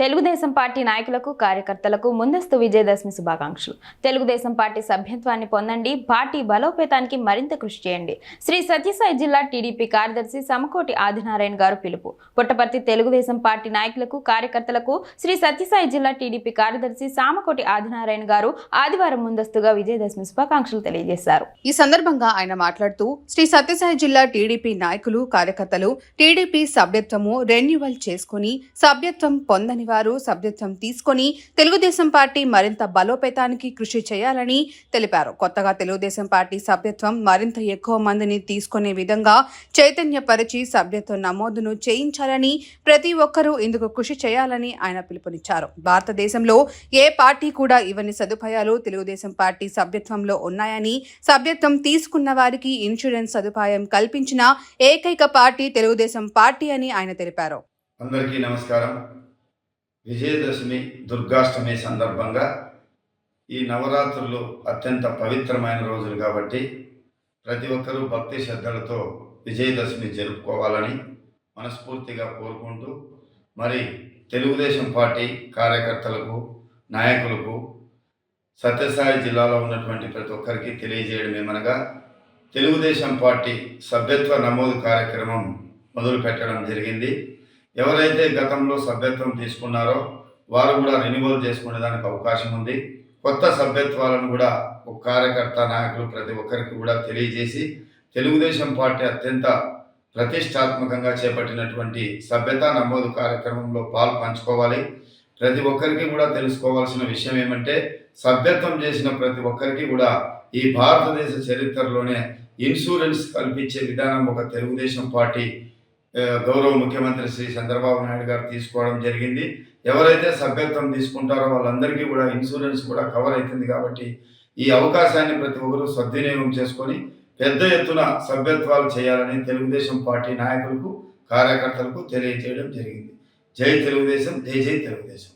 Telugu Desam party నాయకులకు కార్యకర్తలకు ముందస్తు విజయదశమి శుభాకాంక్షలు. తెలుగుదేశం పార్టీ సభ్యత్వాన్ని పొందండి పార్టీ బలోపేతానికి మరింత కృషి చేయండి. శ్రీ సత్యసాయి జిల్లా టీడీపీ కార్యదర్శి సమకోటి ఆదినారాయణ గారు పిలుపు. పుట్టపర్తి తెలుగుదేశం పార్టీ నాయకులకు కార్యకర్తలకు శ్రీ సత్యసాయి జిల్లా టీడీపీ కార్యదర్శి సామకోటి ఆదినారాయణ గారు ఆదివారం ముందస్తుగా విజయదశమి శుభాకాంక్షలు తెలియజేశారు. ఈ సందర్భంగా ఆయన మాట్లాడుతూ శ్రీ సత్యసాయి జిల్లా టీడీపీ నాయకులు కార్యకర్తలు టీడీపీ సభ్యత్వము రెన్యువల్ చేసుకుని సభ్యత్వం పొందని వారు సభ్యత్వం తీసుకొని తెలుగుదేశం పార్టీ మరింత బలోపేతానికి కృషి చేయాలని తెలిపారు. కొత్తగా తెలుగుదేశం పార్టీ సభ్యత్వం మరింత ఎక్కువ మందిని తీసుకునే విధంగా చైతన్యపరిచి సభ్యత్వ నమోదును చేయించాలని ప్రతి ఒక్కరూ ఇందుకు కృషి చేయాలని ఆయన పిలుపునిచ్చారు. భారతదేశంలో ఏ పార్టీ కూడా ఇవన్నీ సదుపాయాలు తెలుగుదేశం పార్టీ సభ్యత్వంలో ఉన్నాయని సభ్యత్వం తీసుకున్న వారికి ఇన్సూరెన్స్ సదుపాయం కల్పించిన ఏకైక పార్టీ తెలుగుదేశం పార్టీ అని ఆయన తెలిపారు. అందరికీ నమస్కారం. విజయదశమి దుర్గాష్టమి సందర్భంగా ఈ నవరాత్రులు అత్యంత పవిత్రమైన రోజులు కాబట్టి ప్రతి ఒక్కరూ భక్తి శ్రద్ధలతో విజయదశమి జరుపుకోవాలని మనస్ఫూర్తిగా కోరుకుంటూ మరి తెలుగుదేశం పార్టీ కార్యకర్తలకు నాయకులకు సత్యసాయి జిల్లాలో ఉన్నటువంటి ప్రతి ఒక్కరికి తెలియజేయడం ఏమనగా తెలుగుదేశం పార్టీ సభ్యత్వ నమోదు కార్యక్రమం మొదలు పెట్టడం జరిగింది. ఎవరైతే గతంలో సభ్యత్వం తీసుకున్నారో వారు కూడా రెన్యువల్ చేసుకునే దానికి అవకాశం ఉంది. కొత్త సభ్యత్వాలను కూడా ఒక కార్యకర్త నాయకులు ప్రతి ఒక్కరికి కూడా తెలియజేసి తెలుగుదేశం పార్టీ అత్యంత ప్రతిష్టాత్మకంగా చేపట్టినటువంటి సభ్యత నమోదు కార్యక్రమంలో పాలు పంచుకోవాలి. ప్రతి ఒక్కరికి కూడా తెలుసుకోవాల్సిన విషయం ఏమంటే సభ్యత్వం చేసిన ప్రతి ఒక్కరికి కూడా ఈ భారతదేశ చరిత్రలోనే ఇన్సూరెన్స్ కల్పించే విధానం ఒక తెలుగుదేశం పార్టీ గౌరవ ముఖ్యమంత్రి శ్రీ చంద్రబాబు నాయుడు గారు తీసుకోవడం జరిగింది. ఎవరైతే సభ్యత్వం తీసుకుంటారో వాళ్ళందరికీ కూడా ఇన్సూరెన్స్ కూడా కవర్ అవుతుంది కాబట్టి ఈ అవకాశాన్ని ప్రతి ఒక్కరూ సద్వినియోగం చేసుకొని పెద్ద ఎత్తున సభ్యత్వాలు చేయాలని తెలుగుదేశం పార్టీ నాయకులకు కార్యకర్తలకు తెలియజేయడం జరిగింది. జై తెలుగుదేశం జై జై తెలుగుదేశం.